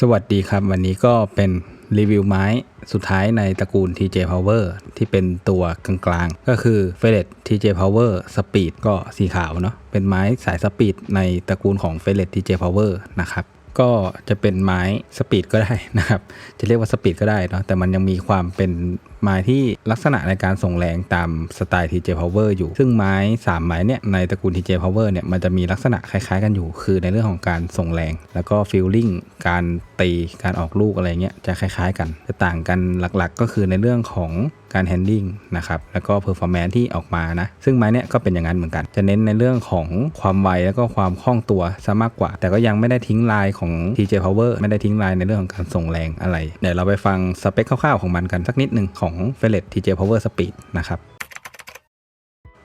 สวัสดีครับ วันนี้ก็เป็นรีวิวไม้สุดท้ายในตระกูล TJ Power ที่เป็นตัวกลางๆ ก็คือ f e l e t TJ Power Speed ก็สีขาวเนาะเป็นไม้สายสปีดในตระกูลของ f e l e t TJ Power นะครับ ก็จะเป็นไม้สปีดก็ได้นะครับ จะเรียกว่าสปีดก็ได้เนาะแต่มันยังมีความเป็นไม้ที่ลักษณะในการส่งแรงตามสไตล์ TJ Power อยู่ ซึ่งไม้ 3 ไม้เนี่ยในตระกูล TJ Power เนี่ยมันจะมีลักษณะคล้ายๆกันอยู่ คือในเรื่องของการส่งแรง แล้วก็ฟีลลิ่งการตีการออกลูกอะไรเงี้ยจะคล้ายๆ กันจะต่างกันหลักๆ ก็คือในเรื่องของ การแฮนดิ้งนะครับแล้วก็เพอร์ฟอร์แมนที่ออกมานะ ซึ่งไม้เนี้ยก็เป็นอย่างนั้นเหมือนกัน จะเน้นในเรื่องของความไวแล้วก็ความคล่องตัวซะมากกว่า แต่ก็ยังไม่ได้ทิ้งลายของ TJ Power ไม่ได้ทิ้งลายในเรื่องของการส่งแรงอะไร เดี๋ยวเราไปฟังสเปคคร่าวๆของมันกันสักนิดหนึ่งของ f e l e t TJ Power Speed นะครับ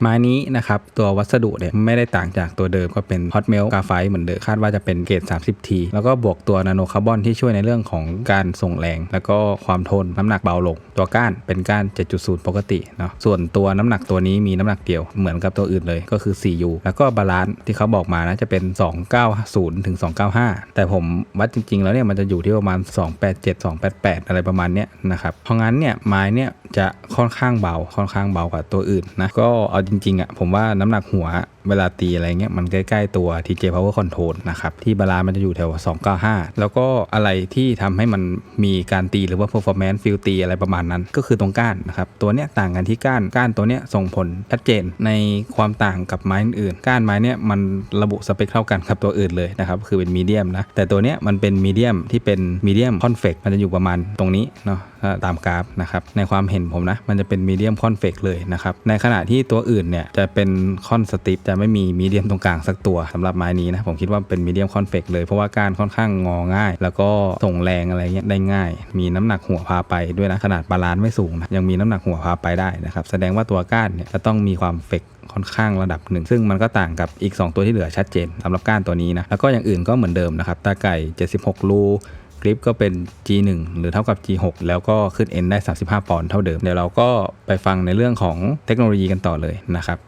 ไม้นี้นะครับตัววัสดุเนี่ยไม่ได้ต่างจากตัวเดิมก็เป็น Hot Melt กาไฟเหมือนเดิมคาดว่าจะเป็นเกรด 30T แล้วก็บวกตัวนาโนคาร์บอนที่ช่วยในเรื่องของการส่งแรง แล้วก็ความทนน้ำหนักเบาลง ตัวก้านเป็นก้าน 7.0 ปกติเนาะส่วนตัวน้ำหนักตัวนี้มีน้ำหนักเดียวเหมือนกับตัวอื่นเลยก็คือ 4U แล้วก็บาลานซ์ที่เขาบอกมานะจะเป็น 290ถึง295 แต่ผมวัดจริง ๆ แล้วเนี่ยมันจะอยู่ที่ประมาณ 287 288 อะไรประมาณเนี้ยนะครับเพราะงั้นเนี่ยไม้เนี่ยจะค่อนข้างเบาค่อนข้างเบากว่าตัวอื่นนะก็เอาจริงๆอะผมว่าน้ำหนักหัว เวลาตีอะไรเงี้ยมันใกล้ๆตัว TJ Power Control นะครับที่บาลานมันจะอยู่แถว 295 แล้วก็อะไรที่ทำให้มันมีการตีหรือว่า performance feel ตีอะไรประมาณนั้น ก็คือตรงก้านนะครับตัวเนี้ยต่างกันที่ก้านก้านตัวเนี้ยส่งผลชัดเจนในความต่างกับไม้อื่นก้านไม้เนี้ยมันระบุสเปคเท่ากันกับตัวอื่นเลยนะครับคือเป็นมีเดียมนะแต่ตัวเนี้ยมันเป็นมีเดียมที่เป็นมีเดียมคอนเฟกมันจะอยู่ประมาณตรงนี้เนาะตามกราฟนะครับในความเห็นผมนะมันจะเป็นมีเดียมคอนเฟกเลยนะครับในขณะที่ตัวอื่นเนี่ยจะเป็นคอนสติปจะไม่มีมีเดียมตรงกลางสักตัวสำหรับไม้นี้นะผมคิดว่าเป็นมีเดียมคอนเฟกเลย เพราะว่าการค่อนข้างงอง่าย แล้วก็ส่งแรงอะไรเงี้ยได้ง่าย มีน้ำหนักหัวพาไปด้วยนะขนาดบาลานซ์ไม่สูงนะยังมีน้ำหนักหัวพาไปได้นะครับแสดงว่าตัวก้านเนี่ยจะต้องมีความเฟกค่อนข้างระดับหนึ่ง ซึ่งมันก็ต่างกับอีก 2 ตัวที่เหลือชัดเจนสำหรับก้านตัวนี้นะแล้วก็อย่างอื่นก็เหมือนเดิมนะครับตาไก่ 76 รูกริปก็เป็น G1 หรือเท่ากับ G6 แล้วก็ขึ้น N ได้ 35 ปอนด์เท่าเดิม เดี๋ยวเราก็ไปฟังในเรื่องของเทคโนโลยีกันต่อเลยนะครับ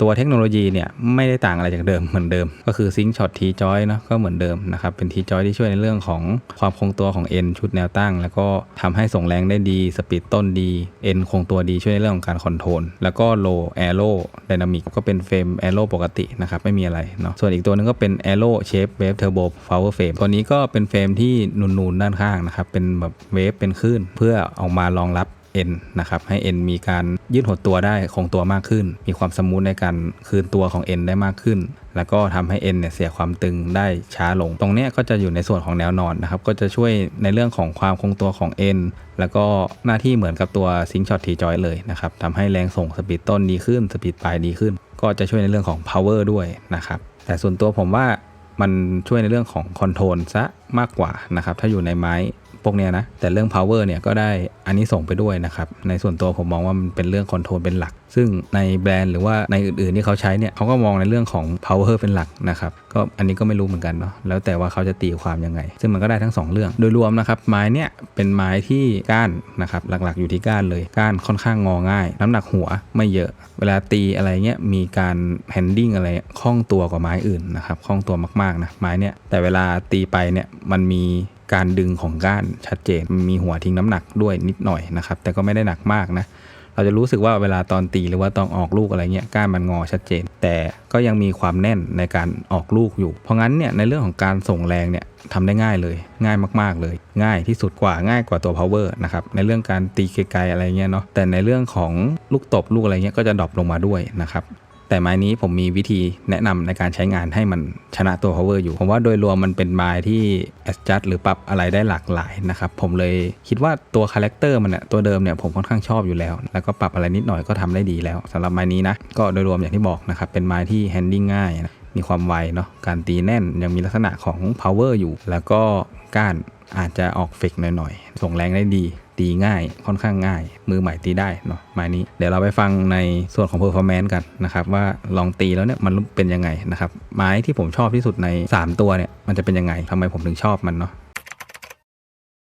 ตัวเทคโนโลยีเนี่ยไม่ได้ต่างอะไรจากเดิมเหมือนเดิม ก็คือซิงช็อตทีจอยเนาะก็เหมือนเดิมนะครับ เป็นทีจอยที่ช่วยในเรื่องของความคงตัวของ N ชุดแนวตั้ง แล้วก็ทำให้ส่งแรงได้ดีสปีดต้นดี N คงตัวดีช่วยในเรื่องของการคอนโทรลแล้วก็โลแอโร่ไดนามิกก็เป็นเฟรมแอโร่ปกตินะครับไม่มีอะไรเนาะส่วนอีกตัวนึงก็เป็นแอโร่เชฟเวฟเทอร์โบพาวเวอร์เฟรมตัวนี้ก็เป็นเฟรมที่นูนๆด้านข้างนะครับเป็นแบบเวฟเป็นคลื่นเพื่อออกมารองรับ N นะครับให้ N มีการยืดหดตัวได้คงตัวมากขึ้น มีความสมูทในการคืนตัวของ N ได้มากขึ้น แล้วก็ทำให้ N เนี่ยเสียความตึงได้ช้าลง ตรงนี้ก็จะอยู่ในส่วนของแนวนอนนะครับก็จะช่วยในเรื่องของความคงตัวของ N แล้วก็หน้าที่เหมือนกับตัวซิงช็อตทีจอยเลยนะครับทำให้แรงส่งสปีดต้นดีขึ้นสปีดปลายดีขึ้น ก็จะช่วยในเรื่องของ power ด้วยนะครับแต่ส่วนตัวผมว่ามันช่วยในเรื่องของคอนโทรลซะมากกว่านะครับถ้าอยู่ในไม้ พวกเนี้ยนะ แต่เรื่อง power เนี่ยก็ได้อันนี้ส่งไปด้วยนะครับ ในส่วนตัวผมมองว่ามันเป็นเรื่องคอนโทรลเป็นหลัก ซึ่งในแบรนด์หรือว่าในอื่นๆที่เขาใช้เนี่ยเขาก็มองในเรื่องของ power เป็นหลักนะครับ ก็อันนี้ก็ไม่รู้เหมือนกันเนาะ แล้วแต่ว่าเขาจะตีความยังไง ซึ่งมันก็ได้ทั้ง 2 เรื่อง โดยรวมนะครับไม้เนี่ยเป็นไม้ที่ก้านนะครับ หลักๆอยู่ที่ก้านเลย ก้านค่อนข้างงอง่าย น้ำหนักหัวไม่เยอะ เวลาตีอะไรเงี้ยมีการแฮนดิ้งอะไรคล่องตัวกว่าไม้อื่นนะครับ คล่องตัวมากๆนะไม้เนี่ย แต่เวลาตีไปเนี่ยมันมีการดึงของก้านชัดเจนมีหัวทิ้งน้ำหนักด้วยนิดหน่อยนะครับ แต่ก็ไม่ได้หนักมากนะเราจะรู้สึกว่าเวลาตอนตีหรือว่าตอนออกลูกอะไรเงี้ยก้านมันงอชัดเจน แต่ก็ยังมีความแน่นในการออกลูกอยู่ เพราะงั้นเนี่ยในเรื่องของการส่งแรงเนี่ยทำได้ง่ายเลย ง่ายมากๆเลย ง่ายที่สุดกว่าง่ายกว่าตัว power นะครับในเรื่องการตีไกลๆอะไรเงี้ยเนาะแต่ในเรื่องของลูกตบลูกอะไรเงี้ยก็จะดรอปลงมาด้วยนะครับ แต่ไม้นี้ผมมีวิธีแนะนำในการใช้งานให้มันชนะตัว power อยู่ ผมว่าโดยรวมมันเป็นไม้ที่ adjust หรือปรับอะไรได้หลากหลายนะครับ ผมเลยคิดว่าตัวคาแรคเตอร์มันเนี่ยตัวเดิมเนี่ยผมค่อนข้างชอบอยู่แล้ว แล้วก็ปรับอะไรนิดหน่อยก็ทำได้ดีแล้วสำหรับไม้นี้นะก็โดยรวมอย่างที่บอกนะครับเป็นไม้ที่ handling ง่ายนะมีความไวเนาะการตีแน่นยังมีลักษณะของ power อยู่ แล้วก็ก้านอาจจะออกเฟกหน่อยๆส่งแรงได้ดี ตีง่ายค่อนข้างง่าย มือใหม่ตีได้เนาะไม้นี้ เดี๋ยวเราไปฟังในส่วนของ performance กันนะครับว่าลองตีแล้วเนี่ยมันเป็นยังไงนะครับไม้ที่ผมชอบที่สุดใน 3 ตัวเนี่ยมันจะเป็นยังไงทำไมผมถึงชอบมันเนาะ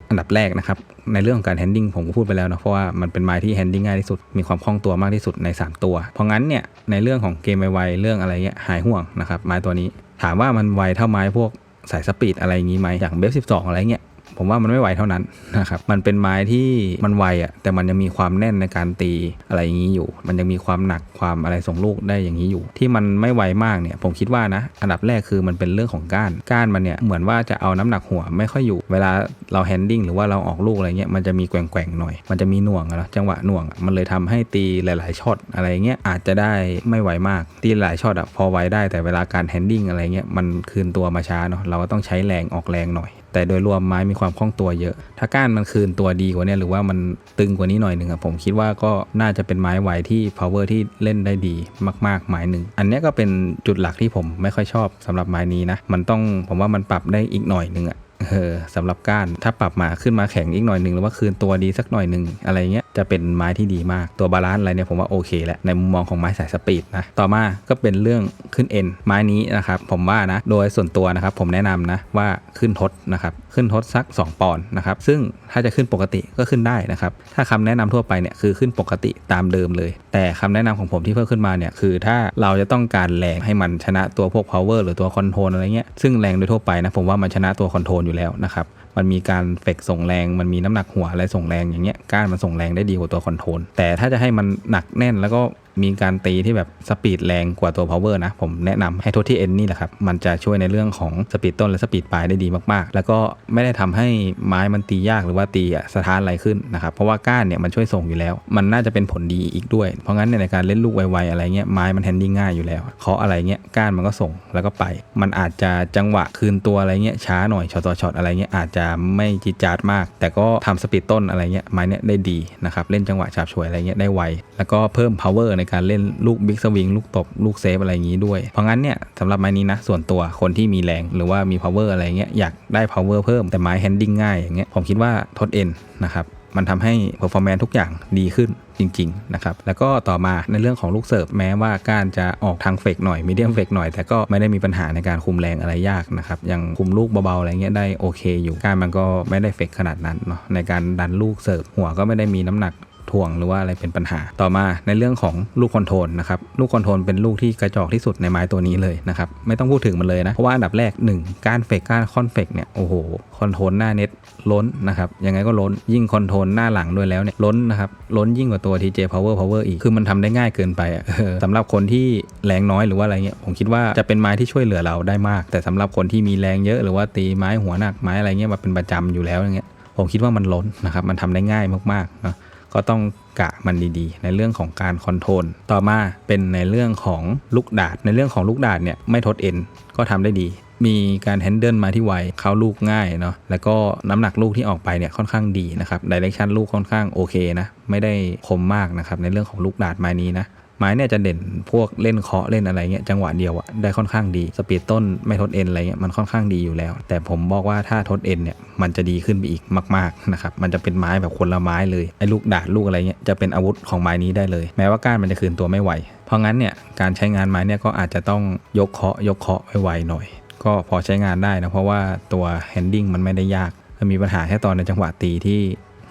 อันดับแรกนะครับในเรื่องของการแฮนดิ้งผมก็พูดไปแล้วนะเพราะว่ามันเป็นไม้ที่แฮนดิ้งง่ายที่สุดมีความคล่องตัวมากที่สุดใน 3 ตัว เพราะงั้นเนี่ยในเรื่องของเกมไวๆเรื่องอะไรเงี้ยหายห่วงนะครับไม้ตัวนี้ ถามว่ามันไวเท่าไม้พวกสายสปีดอะไรอย่างงี้ไหมอย่างเบฟ12อะไรเงี้ย ผมว่ามันไม่ไวเท่านั้นนะครับมันเป็นไม้ที่มันไวอะ่ะแต่มันยังมีความแน่นในการตีอะไรอย่างนี้อยู่ มันยังมีความหนักความอะไรส่งลูกได้อย่างนี้อยู่ ที่มันไม่ไวมากเนี่ยผมคิดว่านะ อันดับแรกคือมันเป็นเรื่องของก้านก้านมันเนี่ยเหมือนว่าจะเอาน้ำหนักหัวไม่ค่อยอยู่ เวลาเราแฮนดิ้งหรือว่าเราออกลูกอะไรเงี้ยมันจะมีแกว่งๆหน่อย มันจะมีหน่วงนะจังหวะหน่วง มันเลยทำให้ตีหลาย ๆช็อตอะไรเงี้ยอาจจะได้ไม่ไวมากตีหลายช็อตอะพอไวได้แต่เวลาการแฮนดิ้งอะไรเงี้ยมันคืนตัวมาช้าเนาะเราก็ต้องใช้แรงออกแรงหน่อย แต่โดยรวมไม้มีความคล่องตัวเยอะ ถ้าก้านมันคืนตัวดีกว่านี้หรือว่ามันตึงกว่านี้หน่อยหนึ่งอะผมคิดว่าก็น่าจะเป็นไม้ไวที่ power ที่เล่นได้ดีมากๆ ไม้หนึ่งอันนี้ก็เป็นจุดหลักที่ผมไม่ค่อยชอบสำหรับไม้นี้นะมันต้องผมว่ามันปรับได้อีกหน่อยหนึ่งอะเออสำหรับก้านถ้าปรับมาขึ้นมาแข็งอีกหน่อยหนึ่งหรือว่าคืนตัวดีสักหน่อยหนึ่งอะไรเงี้ย จะเป็นไม้ที่ดีมากตัวบาลานซ์อะไรเนี่ยผมว่าโอเคแหละในมุมมองของไม้สายสปีดนะต่อมาก็เป็นเรื่องขึ้นเอ็นไม้นี้นะครับผมว่านะโดยส่วนตัวนะครับผมแนะนำนะว่าขึ้นทดนะครับขึ้นทดสัก 2 ปอนด์นะครับซึ่งถ้าจะขึ้นปกติก็ขึ้นได้นะครับถ้าคำแนะนำทั่วไปเนี่ยคือขึ้นปกติตามเดิมเลย แต่คำแนะนำของผมที่เพิ่มขึ้นมาเนี่ยคือถ้าเราจะต้องการแรงให้มันชนะตัวพวก power หรือตัวคอนโทรลอะไรเงี้ยซึ่งแรงโดยทั่วไปนะผมว่ามันชนะตัวคอนโทรลอยู่แล้วนะครับ มันมีการเฟกส่งแรง มันมีน้ำหนักหัวอะไรส่งแรงอย่างเงี้ยก้านมันส่งแรงได้ดีกว่าตัวคอนโทรลแต่ถ้าจะให้มันหนักแน่นแล้วก็ มีการตีที่แบบสปีดแรงกว่าตัว power นะ ผมแนะนำให้ทดที่ N นี่แหละครับ มันจะช่วยในเรื่องของสปีดต้นและสปีดปลายได้ดีมากๆ แล้วก็ไม่ได้ทำให้ไม้มันตียากหรือว่าตีอะสถานอะไรขึ้นนะครับ เพราะว่าก้านเนี่ยมันช่วยส่งอยู่แล้ว มันน่าจะเป็นผลดีอีกด้วย เพราะงั้นในการเล่นลูกไวๆอะไรเงี้ยไม้มันแฮนดิ้งง่ายอยู่แล้วเคาะอะไรเงี้ยก้านมันก็ส่งแล้วก็ไป มันอาจจะจังหวะคืนตัวอะไรเงี้ยช้าหน่อยช็อตต่อช็อตอะไรเงี้ยอาจจะไม่จิจาดมาก แต่ก็ทำสปีดต้นอะไรเงี้ยไม้เนี่ยได้ดีนะครับเล่นจังหวะฉาบฉวยอะไรเงี้ยได้ไวแล้วก็เพิ่ม power ในการเล่นลูกบิ๊กสวิงลูกตบลูกเซฟอะไรอย่างนี้ด้วย เพราะงั้นเนี่ยสำหรับไม้นี้นะ ส่วนตัวคนที่มีแรงหรือว่ามี power อะไรเงี้ยอยากได้ power เพิ่มแต่ไม้ handling ง่ายอย่างเงี้ยผมคิดว่าทดเอ็นนะครับมันทำให้ performance ทุกอย่างดีขึ้นจริงๆนะครับ แล้วก็ต่อมาในเรื่องของลูกเสิร์ฟแม้ว่าการจะออกทางเฟกหน่อยมีเดียมเฟกหน่อย แต่ก็ไม่ได้มีปัญหาในการคุมแรงอะไรยากนะครับ ยังคุมลูกเบาๆอะไรเงี้ยได้โอเคอยู่ การมันก็ไม่ได้เฟกขนาดนั้นเนาะในการดันลูกเสิร์ฟหัวก็ไม่ได้มีน้ำหนัก ถ่วงหรือว่าอะไรเป็นปัญหา ต่อมาในเรื่องของลูกคอนโทรลนะครับลูกคอนโทรลเป็นลูกที่กระจอกที่สุดในไม้ตัวนี้เลยนะครับไม่ต้องพูดถึงมันเลยนะเพราะว่าอันดับแรก 1 การเฟกการคอนเฟกเนี่ยโอ้โหคอนโทรลหน้าเน็ตล้นนะครับยังไงก็ล้นยิ่งคอนโทรลหน้าหลังด้วยแล้วเนี่ยล้นนะครับล้นยิ่งกว่าตัว TJ Power Power อีกคือมันทำได้ง่ายเกินไปอะเออสำหรับคนที่แรงน้อยหรือว่าอะไรเงี้ยผมคิดว่าจะเป็นไม้ที่ช่วยเหลือเราได้มาก แต่สำหรับคนที่มีแรงเยอะหรือว่าตีไม้หัวหนักไม้อะไรเงี้ยมาเป็นประจำอยู่แล้วอย่างเงี้ยผมคิดว่ามันล้นนะครับมันทำได้ง่ายมากๆนะ ก็ต้องกะมันดีๆ ในเรื่องของการคอนโทรลต่อมาเป็นในเรื่องของลูกดาดในเรื่องของลูกดาดเนี่ยไม่ทดเอ็นก็ทำได้ดีมีการแฮนเดิลมาที่ไวเข้าลูกง่ายเนาะแล้วก็น้ำหนักลูกที่ออกไปเนี่ยค่อนข้างดีนะครับดิเรกชันลูกค่อนข้างโอเคนะ ไม่ได้คมมากนะครับในเรื่องของลูกดาดไม้นี้นะ ไม้เนี่ยจะเด่นพวกเล่นเคาะเล่นอะไรเงี้ยจังหวะเดียวอะได้ค่อนข้างดีสปีดต้นไม่ทดเอ็นอะไรเงี้ยมันค่อนข้างดีอยู่แล้ว แต่ผมบอกว่าถ้าทดเอ็นเนี่ยมันจะดีขึ้นไปอีกมากๆนะครับมันจะเป็นไม้แบบคนละไม้เลยไอ้ลูกดาดลูกอะไรเงี้ยจะเป็นอาวุธของไม้นี้ได้เลย แม้ว่าก้านมันจะคืนตัวไม่ไหว เพราะงั้นเนี่ยการใช้งานไม้เนี่ยก็อาจจะต้องยกเคาะยกเคาะไวๆหน่อย ก็พอใช้งานได้นะเพราะว่าตัวแฮนดิ้งมันไม่ได้ยากมันมีปัญหาแค่ตอนในจังหวะตีที่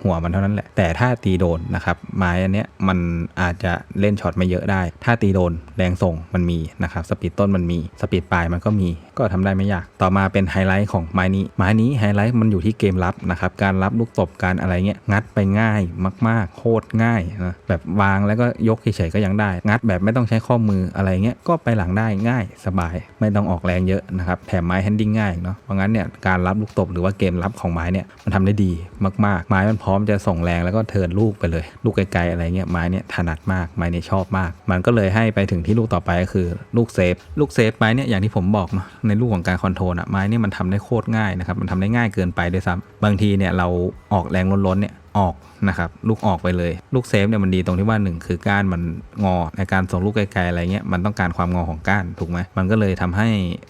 หัวมันเท่านั้นแหละ แต่ถ้าตีโดนนะครับไม้อันเนี้ยมันอาจจะเล่นช็อตไม่เยอะได้ ถ้าตีโดนแรงส่งมันมีนะครับสปีดต้นมันมีสปีดปลายมันก็มีก็ทำได้ไม่ยาก ต่อมาเป็นไฮไลท์ของไม้นี้ ไม้นี้ไฮไลท์มันอยู่ที่เกมรับนะครับ การรับลูกตบการอะไรเงี้ย งัดไปง่ายมาก ๆ โคตรง่ายนะแบบวางแล้วก็ยกเฉยๆก็ยังได้ งัดแบบไม่ต้องใช้ข้อมืออะไรเงี้ย ก็ไปหลังได้ง่ายสบาย ไม่ต้องออกแรงเยอะนะครับ แถมไม้แฮนดิ้งง่ายเนาะ เพราะงั้นเนี่ยการรับลูกตบหรือว่าเกมรับของไม้เนี่ยมันทำได้ดีมากๆ ไม้มันพร้อมจะส่งแรงแล้วก็เทิร์นลูกไปเลย ลูกไกลๆอะไรเงี้ยไม้เนี่ยถนัดมากไม้เนี่ยชอบมาก มันก็เลยให้ไปถึงที่ลูกต่อไปก็คือลูกเซฟ ลูกเซฟไม้เนี่ยอย่างที่ผมบอกเนาะในลูกของการคอนโทรลอะไม้นี่มันทำได้โคตรง่ายนะครับมันทำได้ง่ายเกินไปด้วยซ้ำบางทีเนี่ยเราออกแรงล้นๆเนี่ยออกนะครับลูกออกไปเลย ลูกเซฟเนี่ยมันดีตรงที่ว่าหนึ่งคือก้านมันงอในการส่งลูกไกลๆอะไรเงี้ยมันต้องการความงอของก้านถูกไหมมันก็เลยทำให้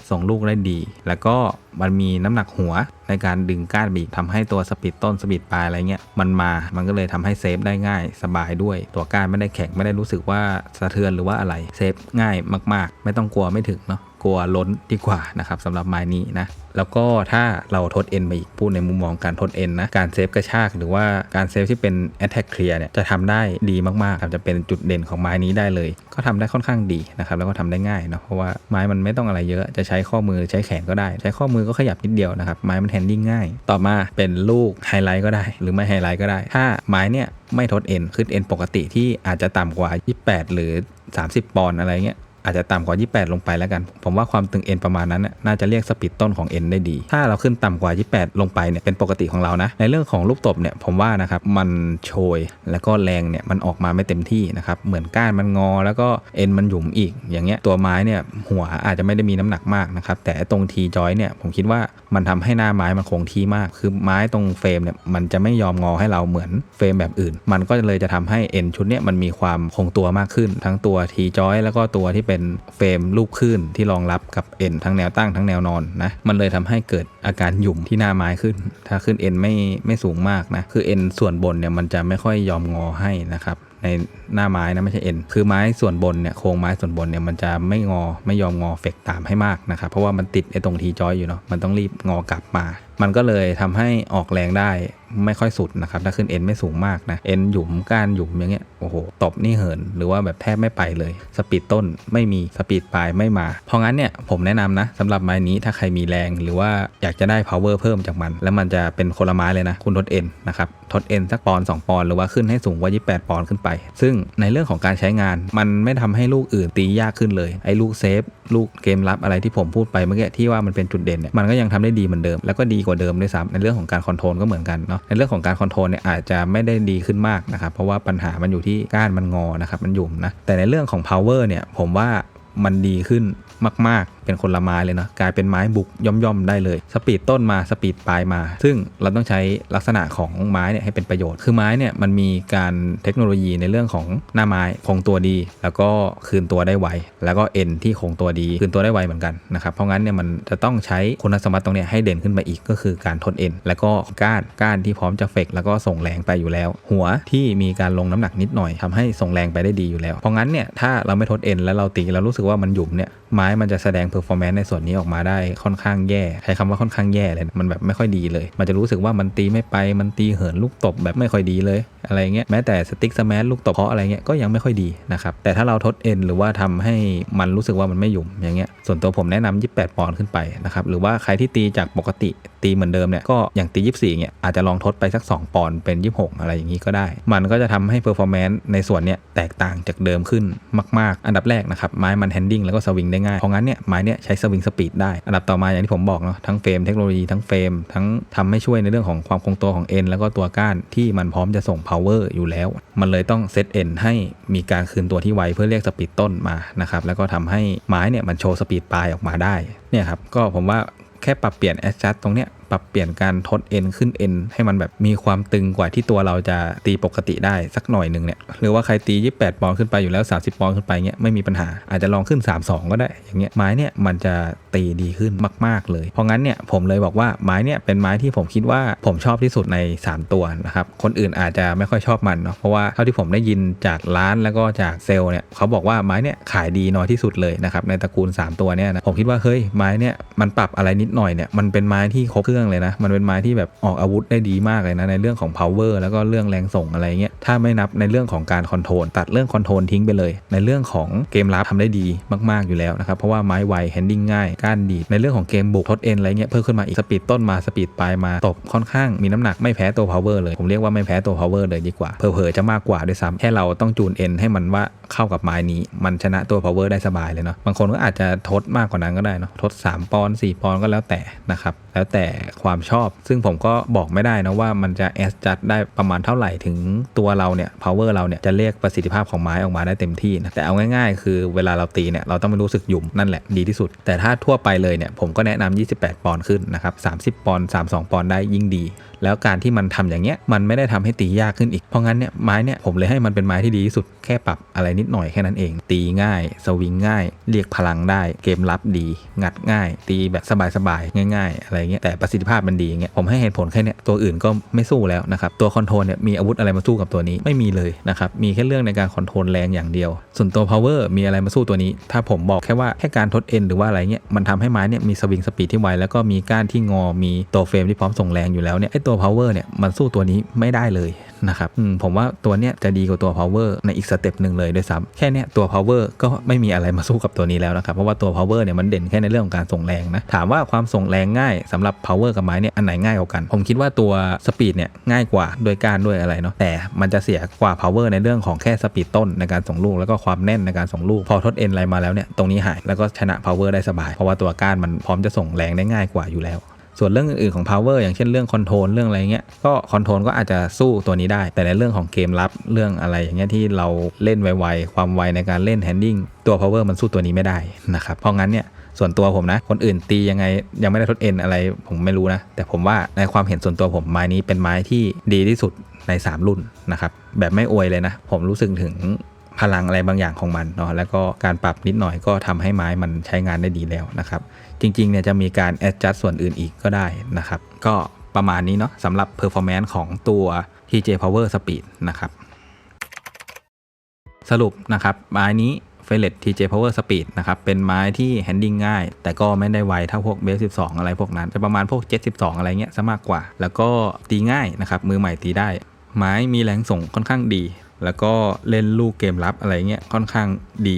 ส่งลูกได้ดี แล้วก็มันมีน้ำหนักหัวในการดึงก้านบีบทำให้ตัวสปีดต้นสปีดปลายอะไรเงี้ยมันมามันก็เลยทำให้เซฟได้ง่ายสบายด้วย ตัวก้านไม่ได้แข็งไม่ได้รู้สึกว่าสะเทือนหรือว่าอะไรเซฟง่ายมาก ๆ ไม่ต้องกลัวไม่ถึงเนาะ กลัวล้นดีกว่านะครับสำหรับไม้นี้นะแล้วก็ถ้าเราทดเอ็นมาอีกพูดในมุมมองการทดเอ็นนะการเซฟกระชากหรือว่าการเซฟที่เป็น attack clear เนี่ยจะทำได้ดีมากๆครับจะเป็นจุดเด่นของไม้นี้ได้เลย ก็ทำได้ค่อนข้างดีนะครับแล้วก็ทำได้ง่ายเนาะเพราะว่าไม้มันไม่ต้องอะไรเยอะจะใช้ข้อมือใช้แขนก็ได้ ใช้ข้อมือก็ขยับนิดเดียวนะครับไม้มันแฮนดิ้งง่าย ต่อมาเป็นลูกไฮไลท์ก็ได้ หรือไม่ไฮไลท์ก็ได้ ถ้าไม้เนี่ยไม่ทดเอ็นขึ้นเอ็นปกติที่อาจจะต่ำกว่า 28 หรือ 30 ปอนด์อะไรเงี้ย อาจจะต่ำกว่า 28 ลงไปแล้วกัน ผมว่าความตึงเอ็นประมาณนั้นน่าจะเรียกสปีดต้นของเอ็นได้ดี ถ้าเราขึ้นต่ำกว่า 28 ลงไปเนี่ยเป็นปกติของเรานะ ในเรื่องของลูกตบเนี่ยผมว่านะครับมันโชยแล้วก็แรงเนี่ยมันออกมาไม่เต็มที่นะครับเหมือนก้านมันงอ แล้วก็เอ็นมันหยุมอีก อย่างเงี้ยตัวไม้เนี่ยหัวอาจจะไม่ได้มีน้ำหนักมากนะครับแต่ตรงทีจอยเนี่ยผมคิดว่ามันทำให้หน้าไม้มันคงที่มาก คือไม้ตรงเฟรมเนี่ยมันจะไม่ยอมงอให้เราเหมือนเฟรมแบบอื่น มันก็เลยจะทำให้เอ็นชุดเนี่ยมันมีความคงตัวมากขึ้น ทั้งตัวทีจอยแล้วก็ตัวที่เป็นเฟรมรูปคลื่นที่รองรับกับเอ็นทั้งแนวตั้งทั้งแนวนอนนะมันเลยทำให้เกิดอาการหยุ่มที่หน้าไม้ขึ้น ถ้าขึ้นเอ็นไม่ไม่สูงมากนะคือเอ็นส่วนบนเนี่ยมันจะไม่ค่อยยอมงอให้นะครับในหน้าไม้นะไม่ใช่เอ็นคือไม้ส่วนบนเนี่ยโครงไม้ส่วนบนเนี่ยมันจะไม่งอไม่ยอมงอเฟกตามให้มากนะครับเพราะว่ามันติดไอ้ตรงทีจอยอยู่เนาะมันต้องรีบงอกลับมามันก็เลยทำให้ออกแรงได้ไม่ค่อยสุดนะครับถ้าขึ้นเอ็นไม่สูงมากนะเอ็นหยุมก้านหยุมอย่างเงี้ยโอ้โหตบนี่เหิน หรือว่าแบบแทบไม่ไปเลย สปีดต้นไม่มีสปีดปลายไม่มา เพราะงั้นเนี่ยผมแนะนำนะสำหรับไม้นี้ถ้าใครมีแรงหรือว่าอยากจะได้ power เพิ่มจากมัน แล้วมันจะเป็นคนละไม้เลยนะ คุณทดเอ็นนะครับทดเอ็นสักปอนด์2ปอน หรือว่าขึ้นให้สูงกว่า 28 ปอนขึ้นไป ซึ่งในเรื่องของการใช้งาน มันไม่ทำให้ลูกอื่นตียากขึ้นเลยไอ้ลูกเซฟลูกเกมรับอะไรที่ผมพูดไปเมื่อกี้ที่ว่ามันเป็นจุดเด่นเนี่ยมันก็ยังทำได้ดีเหมือนเดิมแล้วก็ดีกว่าเดิมด้วยซ้ำในเรื่องของการคอนโทรลก็เหมือนกันเนาะในเรื่องของการคอนโทรลเนี่ยอาจจะไม่ได้ดีขึ้นมากนะครับเพราะว่าปัญหามันอยู่ที่ก้านมันงอนะครับมันหยุ่มนะแต่ในเรื่องของ power เนี่ยผมว่า มันดีขึ้นมาก ๆ เป็นคนละไม้เลยเนาะกลายเป็นไม้บุกย่อมๆได้เลย สปีดต้นมาสปีดปลายมา ซึ่งเราต้องใช้ลักษณะของไม้เนี่ยให้เป็นประโยชน์ คือไม้เนี่ยมันมีการเทคโนโลยีในเรื่องของหน้าไม้คงตัวดี แล้วก็คืนตัวได้ไว แล้วก็เอ็นที่คงตัวดีคืนตัวได้ไวเหมือนกันนะครับเพราะงั้นเนี่ยมันจะต้องใช้คุณสมบัติตรงเนี้ยให้เด่นขึ้นไปอีกก็คือการทนเอ็นแล้วก็ก้านก้านที่พร้อมจะเฟกแล้วก็ส่งแรงไปอยู่แล้ว หัวที่มีการลงน้ำหนักนิดหน่อยทำให้ส่งแรงไปได้ดีอยู่แล้วเพราะงั้นเนี่ยถ้าเราไม่ทดเอ็นแล้วเราตีแล้วรู้สึกว่ามันหยุ่มเนี่ย ไม้มันจะแสดงเพอร์ฟอร์แมนซ์ในส่วนนี้ออกมาได้ค่อนข้างแย่ ใช้คำว่าค่อนข้างแย่เลย มันแบบไม่ค่อยดีเลย มันจะรู้สึกว่ามันตีไม่ไป มันตีเหินลูกตบแบบไม่ค่อยดีเลย อะไรเงี้ย แม้แต่สติ๊กสแมชลูกตบเพาะอะไรเงี้ยก็ยังไม่ค่อยดีนะครับ แต่ถ้าเราทดเอ็นหรือว่าทำให้มันรู้สึกว่ามันไม่หยุ่มอย่างเงี้ย ส่วนตัวผมแนะนำ28 ปอนด์ขึ้นไปนะครับ หรือว่าใครที่ตีจากปกติตีเหมือนเดิมเนี่ย ก็อย่างตี 24เนี่ยอาจจะลองทดไปสัก 2 ปอนด์เป็น 26 อะไรอย่างนี้ก็ได้ มันก็จะทำให้เพอร์ฟอร์แมนซ์ในส่วนเนี้ยแตกต่างจากเดิมขึ้นมาก ๆ อันดับแรกนะครับไม้มันแฮนดิ้งแล้วก็สวิงได้ง่ายเพราะงั้นเนี่ยไม้เนี่ยใช้สวิงสปีดได้ อันดับต่อมาอย่างที่ผมบอกเนาะทั้งเฟรมเทคโนโลยีทั้งเฟรมทั้งทำให้ช่วยในเรื่องของความคงตัวของเอ็นแล้วก็ตัวก้านที่มันพร้อมจะส่ง power อยู่แล้ว มันเลยต้องเซตเอ็นให้มีการคืนตัวที่ไวเพื่อเรียกสปีดต้นมานะครับแล้วก็ทำให้ไม้เนี่ยมันโชว์สปีดปลายออกมาได้เนี่ยครับก็ผมว่าแค่ปรับเปลี่ยนแอสจัตตรงเนี้ย ปรับเปลี่ยนการทดเอ็นขึ้นเอ็นให้มันแบบมีความตึงกว่าที่ตัวเราจะตีปกติได้สักหน่อยหนึ่งเนี่ยหรือว่าใครตี 28 ปอนด์ขึ้นไปอยู่แล้ว 30 ปอนด์ขึ้นไปเงี้ยไม่มีปัญหาอาจจะลองขึ้น 32 ก็ได้อย่างเงี้ยไม้เนี่ยมันจะตีดีขึ้นมาก ๆ เลย เพราะงั้นเนี่ยผมเลยบอกว่าไม้เนี่ยเป็นไม้ที่ผมคิดว่าผมชอบที่สุดใน 3 ตัวนะครับคนอื่นอาจจะไม่ค่อยชอบมันเนาะเพราะว่าเท่าที่ผมได้ยินจากร้านแล้วก็จากเซลล์เนี่ยเขาบอกว่าไม้เนี่ยขายดีน้อยที่สุดเลยนะครับในตระกูล 3 ตัวเนี่ยนะผมคิดว่าเฮ้ยไม้เนี่ยมันปรับอะไรนิดหน่อยเนี่ยมันเป็นไม้ที่ครบเครื่องเลยนะ มันเป็นไม้ที่แบบออกอาวุธได้ดีมากเลยนะในเรื่องของ power แล้วก็เรื่องแรงส่งอะไรเงี้ย ถ้าไม่นับในเรื่องของการคอนโทรลตัดเรื่องคอนโทรลทิ้งไปเลย ในเรื่องของเกมรับทำได้ดีมาก ๆ อยู่แล้วนะครับ เพราะว่าไม้ไวแฮนดิ้งง่ายก้านดีในเรื่องของเกมบุกทดเอ็นอะไรเงี้ยเพิ่มขึ้นมาอีกสปีดต้นมาสปีดปลายมาตบค่อนข้างมีน้ำหนักไม่แพ้ตัว power เลยผมเรียกว่าไม่แพ้ตัว power เลยดีกว่าเผลอๆจะมากกว่าด้วยซ้ำแค่เราต้องจูนเอ็นให้มันว่าเข้ากับไม้นี้ มันชนะตัว power ได้สบายเลยเนาะบางคนก็อาจจะทดมากกว่านั้นก็ได้เนาะทด 3 ปอนด์4ปอนด์ก็แล้วแต่นะครับแล้วแต่ความชอบ ซึ่งผมก็บอกไม่ได้นะว่ามันจะแอสจัดได้ประมาณเท่าไหร่ถึงตัวเราเนี่ย power เราเนี่ยจะเรียกประสิทธิภาพของไม้ออกมาได้เต็มที่นะแต่เอาง่ายๆ คือเวลาเราตีเนี่ยเราต้องไม่รู้สึกหยุ่มนั่นแหละดีที่สุด แต่ถ้าทั่วไปเลยเนี่ยผมก็แนะนำ28 ปอนด์ขึ้นนะครับ30 ปอนด์32 ปอนด์ได้ยิ่งดี แล้วการที่มันทำอย่างเงี้ยมันไม่ได้ทำให้ตียากขึ้นอีกเพราะงั้นเนี่ยไม้เนี่ยผมเลยให้มันเป็นไม้ที่ดีที่สุดแค่ปรับอะไรนิดหน่อยแค่นั้นเอง ตีง่าย สวิงง่าย เรียกพลังได้ เกมรับดี งัดง่าย ตีแบบสบายๆง่าย ๆ อะไรเงี้ยแต่ประสิทธิภาพมันดีเงี้ยผมให้เหตุผลแค่เนี้ยตัวอื่นก็ไม่สู้แล้วนะครับตัวคอนโทรลเนี่ยมีอาวุธอะไรมาสู้กับตัวนี้ไม่มีเลยนะครับมีแค่เรื่องในการคอนโทรลแรงอย่างเดียว ส่วนตัว power มีอะไรมาสู้ตัวนี้ ถ้าผมบอกแค่ว่าแค่การทดเอ็นหรือว่าอะไรเงี้ยมันทำให้ไม้เนี่ยมีสวิงสปีดที่ไวแล้วก็มีก้านที่งอมีตัวเฟรมที่พร้อมส่งแรงอยู่แล้วเนี่ยไอตัวว power เนี่ยมันสู้ตัวนี้ไม่ได้เลยนะครับผมว่าตัวเนี้ยจะดีกว่าตัว power ในอีกสเต็ปหนึ่งเลยด้วยซ้ำแค่เนี้ยตัว power ก็ไม่มีอะไรมาสู้กับตัวนี้แล้วนะครับเพราะว่าตัว power เนี่ยมันเด่นแค่ในเรื่องของการส่งแรงนะถามว่าความส่งแรงง่ายสำหรับ power กับไม้เนี่ยอันไหนง่ายกว่ากัน ผมคิดว่าตัว speed เนี่ยง่ายกว่าด้วยการด้วยอะไรเนาะแต่มันจะเสียกว่า power ในเรื่องของแค่สปีดต้นในการส่งลูกแล้วก็ความแน่นในการส่งลูกพอทดเอ็นอะไรมาแล้วเนี่ยตรงนี้หายแล้วก็ชนะ power ได้สบาย เพราะว่าตัวก้านมันพร้อมจะส่งแรงได้ง่ายกว่าอยู่แล้ว ส่วนเรื่องอื่นๆของ power อย่างเช่นเรื่องคอนโทรลเรื่องอะไรเงี้ยก็คอนโทรลก็อาจจะสู้ตัวนี้ได้ แต่ในเรื่องของเกมรับเรื่องอะไรอย่างเงี้ยที่เราเล่นไวๆความไวในการเล่น handling ตัว power มันสู้ตัวนี้ไม่ได้นะครับเพราะงั้นเนี่ยส่วนตัวผมนะ คนอื่นตียังไงยังไม่ได้ทดเอ็นอะไรผมไม่รู้นะ แต่ผมว่าในความเห็นส่วนตัวผมไม้นี้เป็นไม้ที่ดีที่สุดใน 3 รุ่นนะครับแบบไม่อวยเลยนะ ผมรู้สึกถึงพลังอะไรบางอย่างของมันเนาะแล้วก็การปรับนิดหน่อยก็ทำให้ไม้มันใช้งานได้ดีแล้วนะครับ จริงๆเนี่ยจะมีการ adjust ส่วนอื่นอีกก็ได้นะครับ ก็ประมาณนี้เนาะสำหรับ performance ของตัว TJ Power Speed นะครับ สรุปนะครับไม้นี้ f e l e t TJ Power Speed นะครับ เป็นไม้ที่ handling ง่าย แต่ก็ไม่ได้ไวเท่าพวก b บ12 อะไรพวกนั้น จะประมาณพวก 72 อะไรเงี้ยซะมากกว่า แล้วก็ตีง่ายนะครับ มือใหม่ตีได้ ไม้มีแรงส่งค่อนข้างดี แล้วก็เล่นลูกเกมรับอะไรเงี้ยค่อนข้างดี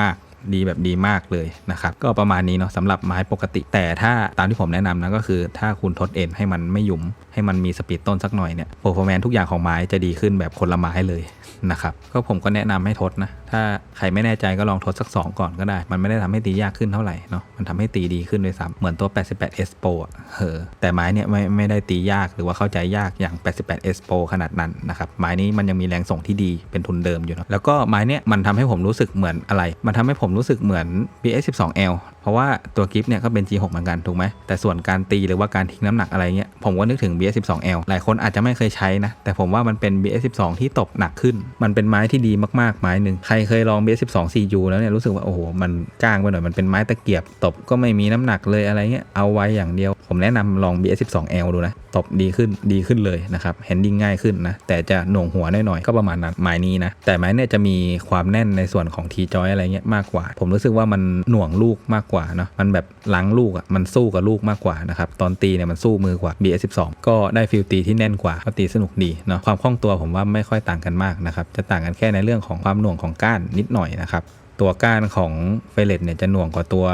มาก ดีแบบดีมากเลยนะครับ ก็ประมาณนี้เนาะสำหรับไม้ปกติ แต่ถ้าตามที่ผมแนะนำนะก็คือ ถ้าคุณทดเอ็นให้มันไม่หยุม ให้มันมีสปีดต้นสักหน่อยเนี่ย performance ทุกอย่างของไม้จะดีขึ้นแบบคนละไม้เลยนะครับก็ผมก็แนะนำให้ทดนะ ถ้าใครไม่แน่ใจก็ลองทดสัก 2 ก่อนก็ได้ มันไม่ได้ทำให้ตียากขึ้นเท่าไหร่เนาะมันทำให้ตีดีขึ้นด้วยซ้ำเหมือนตัว 88S Pro อะเออแต่ไม้เนี่ยไม่ไม่ได้ตียากหรือว่าเข้าใจยากอย่าง 88S Pro ขนาดนั้นนะครับไม้นี้มันยังมีแรงส่งที่ดีเป็นทุนเดิมอยู่เนาะแล้วก็ไม้เนี่ยมันทำให้ผมรู้สึกเหมือนอะไร มันทำให้ผมรู้สึกเหมือน BS12L เพราะว่าตัวกิฟเนี่ยก็เป็น G6 เหมือนกันถูกไหมแต่ส่วนการตีหรือว่าการทิ้งน้ำหนักอะไรเงี้ยผมก็นึกถึง BS12L หลายคนอาจจะไม่เคยใช้นะ แต่ผมว่ามันเป็น BS12 ที่ตบหนักขึ้น มันเป็นไม้ที่ดีมากๆ ไม้หนึ่งใครเคยลอง BS12 CU แล้วเนี่ยรู้สึกว่าโอ้โหมันจ้างไปหน่อยมันเป็นไม้ตะเกียบ ตบก็ไม่มีน้ำหนักเลยอะไรเงี้ยเอาไว้อย่างเดียว ผมแนะนำลอง BS12L ดูนะตบดีขึ้นดีขึ้นเลยนะครับแฮนดิ้งง่ายขึ้นนะแต่จะหน่วงหัวหน่อยๆก็ประมาณนั้นไม้นี้นะแต่ไม้เนี่ยจะมีความแน่นในส่วนของ T joy อะไรเงี้ยมากกว่า ผมรู้สึกว่ามันหน่วงลูกมากกว่าเนาะมันแบบหล้างลูกอะมันสู้กับลูกมากกว่านะครับตอนตีเนี่ยมันสู้มือกว่า BS12 ก็ได้ฟิลตีที่แน่นกว่าก็ตีสนุกดีเนาะความคล่องตัวผมว่าไม่ค่อยต่างกันมากนะครับจะต่างกันแค่ในเรื่องของความหน่วงของก้านนิดหน่อยนะครับตัวก้านของเฟเลตเนี่ยจะหน่วงกว่าตัว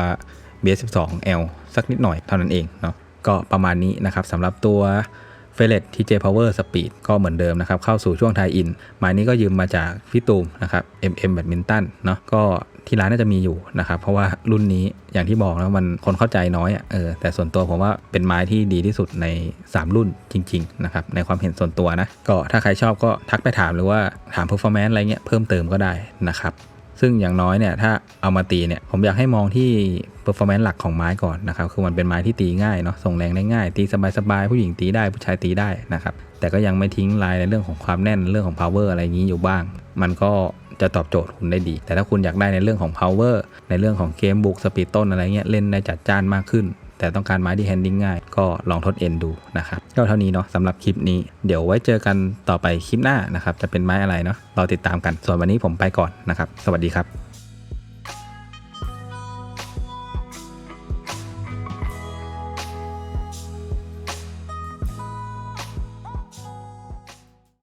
BS12L สักนิดหน่อยเท่านั้นเองเนาะก็ประมาณนี้นะครับสำหรับตัวเฟเลต TJ Power Speed ก็เหมือนเดิมนะครับ เข้าสู่ช่วงไทยอินหมายนี้ก็ยืมมาจากพี่ตูมนะครับ MM Badminton เนาะก็ ที่ร้านน่าจะมีอยู่นะครับ เพราะว่ารุ่นนี้อย่างที่บอกนะมันคนเข้าใจน้อยอะเออแต่ส่วนตัวผมว่าเป็นไม้ที่ดีที่สุดใน 3 รุ่นจริง ๆ นะครับ ในความเห็นส่วนตัวนะ ก็ถ้าใครชอบก็ทักไปถามหรือว่าถาม performance อะไรเงี้ยเพิ่มเติมก็ได้นะครับซึ่งอย่างน้อยเนี่ยถ้าเอามาตีเนี่ยผมอยากให้มองที่ performance หลักของไม้ก่อนนะครับคือมันเป็นไม้ที่ตีง่ายเนาะส่งแรงได้ง่าย ตีสบายๆผู้หญิงตีได้ผู้ชายตีได้นะครับแต่ก็ยังไม่ทิ้งลายในเรื่องของความแน่นเรื่องของ power อะไรอย่างนี้อยู่บ้าง มันก็ จะตอบโจทย์คุณได้ดี แต่ถ้าคุณอยากได้ในเรื่องของ power ในเรื่องของเกมบุกสปีดต้นอะไรเงี้ยเล่นได้จัดจ้านมากขึ้น แต่ต้องการไม้ที่แฮนดิ้งง่าย ก็ลองทดเอ็นดูนะครับก็เท่านี้เนาะสำหรับคลิปนี้เดี๋ยวไว้เจอกันต่อไปคลิปหน้านะครับจะเป็นไม้อะไรเนาะรอติดตามกันส่วนวันนี้ผมไปก่อนนะครับ สวัสดีครับ